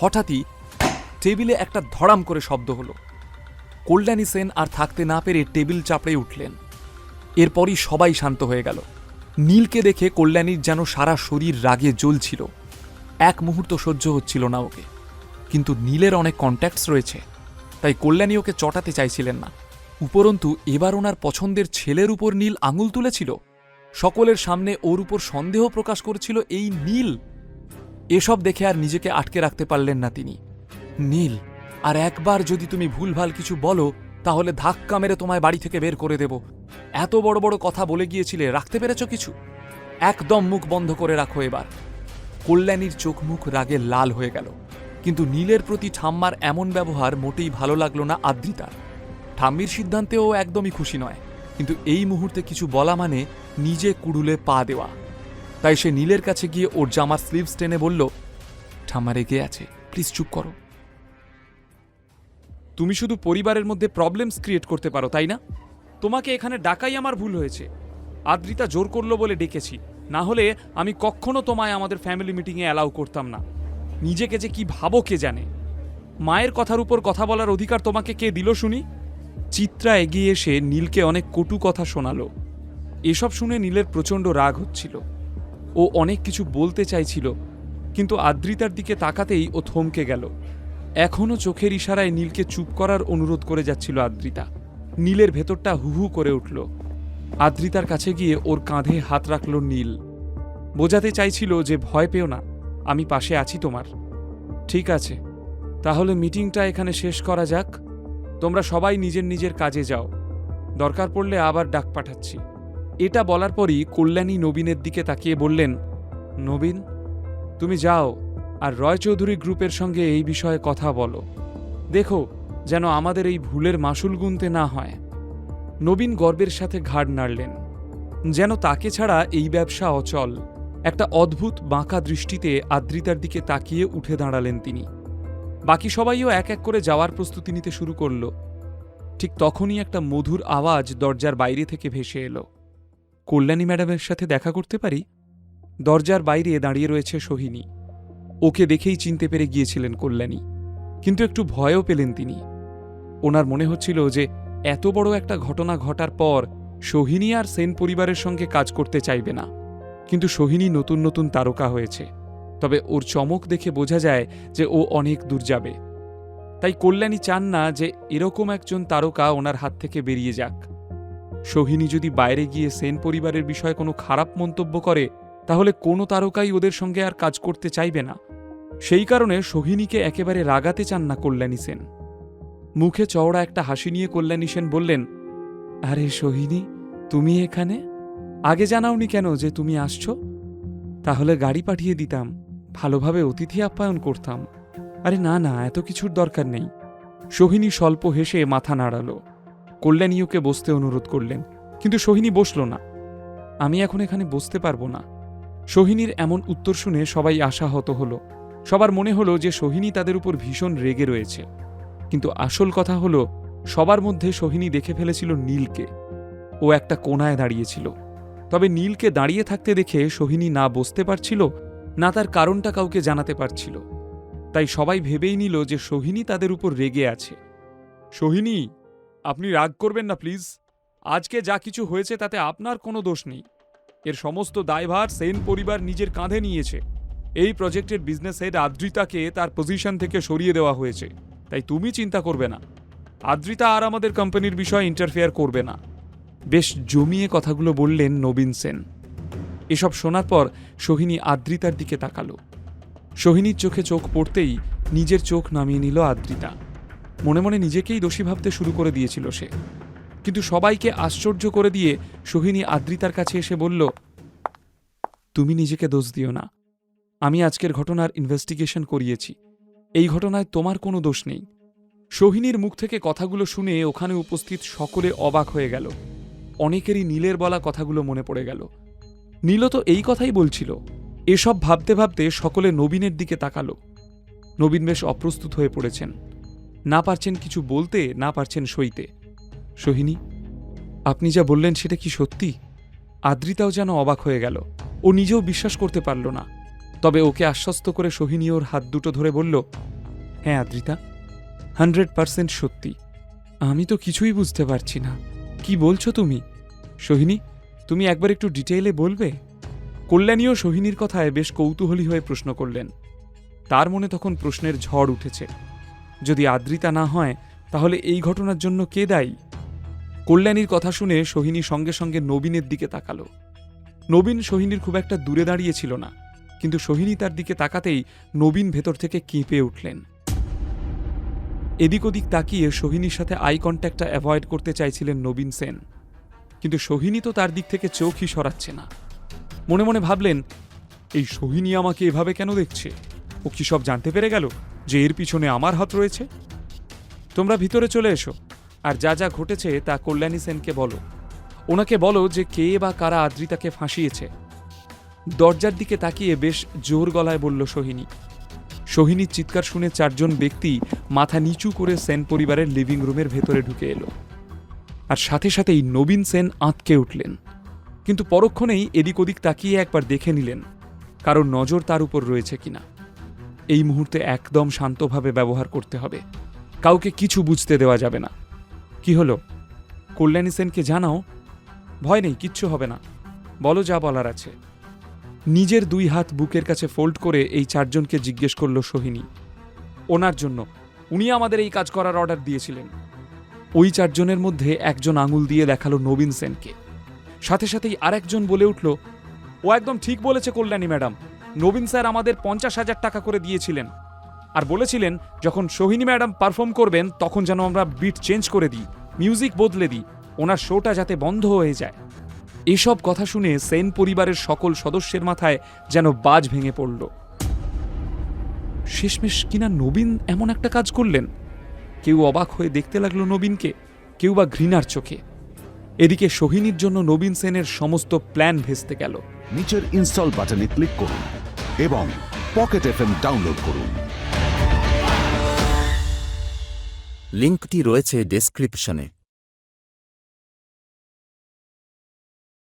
হঠাৎই টেবিলে একটা ধড়াম করে শব্দ হলো। কল্যাণী সেন আর থাকতে না পেরে টেবিল চাপড়ে উঠলেন। এরপরই সবাই শান্ত হয়ে গেল। নীলকে দেখে কল্যাণীর যেন সারা শরীর রাগে জ্বলছিল। এক মুহূর্ত সহ্য হচ্ছিল না ওকে। কিন্তু নীলের অনেক কন্ট্যাক্টস রয়েছে, তাই কল্যাণী ওকে চটাতে চাইছিলেন না। উপরন্তু এবার ওনার পছন্দের ছেলের উপর নীল আঙুল তুলেছিল। সকলের সামনে ওর উপর সন্দেহ প্রকাশ করেছিল এই নীল। এসব দেখে আর নিজেকে আটকে রাখতে পারলেন না তিনি। নীল, আর একবার যদি তুমি ভুলভাল কিছু বলো, তাহলে ধাক্কা মেরে তোমায় বাড়ি থেকে বের করে দেব। এত বড় বড় কথা বলে গিয়েছিলে, রাখতে পেরেছ কিছু? একদম মুখ বন্ধ করে রাখো এবার। কল্যাণীর চোখ মুখ রাগে লাল হয়ে গেল। কিন্তু নীলের প্রতি ঠাম্মার এমন ব্যবহার মোটেই ভালো লাগল না আদ্রিতার। ঠাম্মির সিদ্ধান্তেও একদমই খুশি নয়। কিন্তু এই মুহূর্তে কিছু বলা মানে নিজে কুড়ুলে পা দেওয়া। তাই সে নীলের কাছে গিয়ে ওর জামার স্লিভস টেনে বলল ঠাম্মা রেগে আছে প্লিজ চুপ করো। তুমি শুধু পরিবারের মধ্যে প্রবলেমস ক্রিয়েট করতে পারো, তাই না? তোমাকে এখানে ডাকাই আমার ভুল হয়েছে। আদ্রিতা জোর করল বলে ডেকেছি, না হলে আমি কখনো তোমায় আমাদের ফ্যামিলি মিটিংয়ে অ্যালাউ করতাম না। নিজেকে যে কি ভাবো কে জানে? মায়ের কথার উপর কথা বলার অধিকার তোমাকে কে দিল শুনি? চিত্রা এগিয়ে এসে নীলকে অনেক কটু কথা শোনালো। এসব শুনে নীলের প্রচণ্ড রাগ হচ্ছিল। ও অনেক কিছু বলতে চাইছিল, কিন্তু আদ্রিতার দিকে তাকাতেই ও থমকে গেল। এখনও চোখের ইশারায় নীলকে চুপ করার অনুরোধ করে যাচ্ছিল আদ্রিতা। নীলের ভেতরটা হুহু করে উঠল। আদ্রিতার কাছে গিয়ে ওর কাঁধে হাত রাখল নীল। বোঝাতে চাইছিল যে, ভয় পেও না, আমি পাশে আছি তোমার। ঠিক আছে, তাহলে মিটিংটা এখানে শেষ করা যাক। তোমরা সবাই নিজের নিজের কাজে যাও। দরকার পড়লে আবার ডাক পাঠাচ্ছি। এটা বলার পরই কল্যাণী নবীনের দিকে তাকিয়ে বললেন, নবীন, তুমি যাও আর রয় চৌধুরী গ্রুপের সঙ্গে এই বিষয়ে কথা বলো। দেখো যেন আমাদের এই ভুলের মাসুল গুনতে না হয়। নবীন গর্বের সাথে ঘাড় নাড়লেন, যেন তাকে ছাড়া এই ব্যবসা অচল। একটা অদ্ভুত বাঁকা দৃষ্টিতে আদ্রিতার দিকে তাকিয়ে উঠে দাঁড়ালেন তিনি। বাকি সবাইও এক এক করে যাওয়ার প্রস্তুতি নিতে শুরু করল। ঠিক তখনই একটা মধুর আওয়াজ দরজার বাইরে থেকে ভেসে এলো। কল্যাণী ম্যাডামের সাথে দেখা করতে পারি? দরজার বাইরে দাঁড়িয়ে রয়েছে সোহিনী। ওকে দেখেই চিনতে পেরে গিয়েছিলেন কল্যাণী, কিন্তু একটু ভয়ও পেলেন তিনি। ওনার মনে হচ্ছিল যে, এত বড় একটা ঘটনা ঘটার পর সোহিনী আর সেন পরিবারের সঙ্গে কাজ করতে চাইবে না। কিন্তু সোহিনী নতুন নতুন তারকা হয়েছে। তবে ওর চমক দেখে বোঝা যায় যে, ও অনেক দূর যাবে। তাই কল্যাণী চান না যে, এরকম একজন তারকা ওনার হাত থেকে বেরিয়ে যাক। সোহিনী যদি বাইরে গিয়ে সেন পরিবারের বিষয়ে কোনো খারাপ মন্তব্য করে, তাহলে কোনো তারকাই ওদের সঙ্গে আর কাজ করতে চাইবে না। সেই কারণে সোহিনীকে একেবারে রাগাতে চান না কল্যাণী সেন। মুখে চওড়া একটা হাসি নিয়ে কল্যাণী সেন বললেন, আরে সোহিনী, তুমি এখানে? আগে জানাওনি কেন যে তুমি আসছো? তাহলে গাড়ি পাঠিয়ে দিতাম, ভালোভাবে অতিথি আপ্যায়ন করতাম। আরে না না, এত কিছুর দরকার নেই। সোহিনী স্বল্প হেসে মাথা নাড়ালো। কল্যাণী ওকে বসতে অনুরোধ করলেন, কিন্তু সোহিনী বসল না। আমি এখন এখানে বসতে পারব না। সোহিনীর এমন উত্তর শুনে সবাই আশাহত হলো। সবার মনে হলো যে সোহিনী তাদের উপর ভীষণ রেগে রয়েছে। কিন্তু আসল কথা হলো, সবার মধ্যে সোহিনী দেখে ফেলেছিল নীলকে। ও একটা কোনায় দাঁড়িয়েছিল। তবে নীলকে দাঁড়িয়ে থাকতে দেখে সোহিনী না বসতে পারছিল, না তার কারণটা কাউকে জানাতে পারছিল। তাই সবাই ভেবেই নিল যে সোহিনী তাদের উপর রেগে আছে। সোহিনী! আপনি রাগ করবেন না, প্লিজ। আজকে যা কিছু হয়েছে তাতে আপনার কোনো দোষ নেই। এর সমস্ত দায়ভার সেন পরিবার নিজের কাঁধে নিয়েছে। এই প্রজেক্টের বিজনেস হেড আদ্রিতাকে তার পজিশন থেকে সরিয়ে দেওয়া হয়েছে। তাই তুমি চিন্তা করবে না। আদ্রিতা আর আমাদের কোম্পানির বিষয়ে ইন্টারফেয়ার করবে না। বেশ জমিয়ে কথাগুলো বললেন নবীন সেন। এসব শোনার পর সোহিনী আদ্রিতার দিকে তাকালো। সোহিনীর চোখে চোখ পড়তেই নিজের চোখ নামিয়ে নিল আদ্রিতা। মনে মনে নিজেকেই দোষী ভাবতে শুরু করে দিয়েছিল সে। কিন্তু সবাইকে আশ্চর্য করে দিয়ে সোহিনী আদ্রিতার কাছে এসে বলল, তুমি নিজেকে দোষ দিও না। আমি আজকের ঘটনার ইনভেস্টিগেশন করিয়েছি। এই ঘটনায় তোমার কোনো দোষ নেই সোহিনীর মুখ থেকে কথাগুলো শুনে ওখানে উপস্থিত সকলে অবাক হয়ে গেল। অনেকেরই নীলের বলা কথাগুলো মনে পড়ে গেল। নীল তো এই কথাই বলছিল। এসব ভাবতে ভাবতে সকলে নবীনের দিকে তাকালো। নবীন বেশ অপ্রস্তুত হয়ে পড়েছেন। না পারছেন কিছু বলতে, না পারছেন সইতে। সোহিনী, আপনি যা বললেন সেটা কি সত্যি? আদ্রিতাও যেন অবাক হয়ে গেল। ও নিজেও বিশ্বাস করতে পারল না। তবে ওকে আশ্বস্ত করে সোহিনী ওর হাত দুটো ধরে বলল হ্যাঁ আদ্রিতা, হান্ড্রেড পার্সেন্ট সত্যি। আমি তো কিছুই বুঝতে পারছি না। কি বলছো তুমি? সোহিনী, তুমি একবার একটু ডিটেইলে বলবে? কল্যাণীও সোহিনীর কথায় বেশ কৌতূহলী হয়ে প্রশ্ন করলেন। তার মনে তখন প্রশ্নের ঝড় উঠেছে। যদি আদ্রিতা না হয়, তাহলে এই ঘটনার জন্য কে দায়ী? কল্যাণীর কথা শুনে সোহিনী সঙ্গে সঙ্গে নবীনের দিকে তাকালো। নবীন সোহিনীর খুব একটা দূরে দাঁড়িয়েছিল না, কিন্তু সোহিনী তার দিকে তাকাতেই নবীন ভেতর থেকে কেঁপে উঠলেন। এদিক ওদিক তাকিয়ে সোহিনীর সাথে আই কন্ট্যাক্টটা অ্যাভয়েড করতে চাইছিলেন নবীন সেন, কিন্তু সোহিনী তো তার দিক থেকে চোখই সরাচ্ছে না। মনে মনে ভাবলেন, এই সোহিনী আমাকে এভাবে কেন দেখছে? ও কি সব জানতে পেরে গেল? যে এর পিছনে আমার হাত রয়েছে? তোমরা ভিতরে চলে এসো, আর যা যা ঘটেছে তা কল্যাণী সেনকে বলো। ওনাকে বলো যে কে বা কারা আদ্রিতাকে ফাঁসিয়েছে। দরজার দিকে তাকিয়ে বেশ জোর গলায় বলল সোহিনী। সোহিনীর চিৎকার শুনে চারজন ব্যক্তি মাথা নিচু করে সেন পরিবারের লিভিং রুমের ভেতরে ঢুকে এলো। আর সাথে সাথেই নবীন সেন আঁতকে উঠলেন। কিন্তু পরক্ষণেই এদিক ওদিক তাকিয়ে একবার দেখে নিলেন কারোর নজর তার উপর রয়েছে কিনা। এই মুহূর্তে একদম শান্তভাবে ব্যবহার করতে হবে। কাউকে কিছু বুঝতে দেওয়া যাবে না। কি হলো? কল্যাণী সেনকে জানাও। ভয় নেই, কিচ্ছু হবে না। বলো যা বলার আছে। নিজের দুই হাত বুকের কাছে ফোল্ড করে এই চারজনকে জিজ্ঞেস করল সোহিনী। ওনার জন্য। উনি আমাদের এই কাজ করার অর্ডার দিয়েছিলেন। ওই চারজনের মধ্যে একজন আঙুল দিয়ে দেখাল নবীন সেনকে। সাথে সাথেই আরেকজন বলে উঠল, ও একদম ঠিক বলেছে কল্যাণী ম্যাডাম। নবীন স্যার আমাদের পঞ্চাশ হাজার টাকা করে দিয়েছিলেন। আর বলেছিলেন, যখন সোহিনী ম্যাডাম পারফর্ম করবেন, তখন যেন আমরা বিট চেঞ্জ করে দিই, মিউজিক বদলে দিই, ওনার শোটা যাতে বন্ধ হয়ে যায়। এসব কথা শুনে সেন পরিবারের সকল সদস্যের মাথায় যেন বাজ ভেঙে পড়ল। শেষমেশ কিনা নবীন এমন একটা কাজ করলেন? কেউ অবাক হয়ে দেখতে লাগল নবীনকে, কেউ বা ঘৃণার চোখে। এদিকে সোহিনীর জন্য নবীন সেনের সমস্ত প্ল্যান ভেস্তে গেল। নিচের ইনস্টল বাটনে ক্লিক করুন। এবং পকেট এফএম ডাউনলোড করুন। লিঙ্কটি রয়েছে ডেসক্রিপশনে।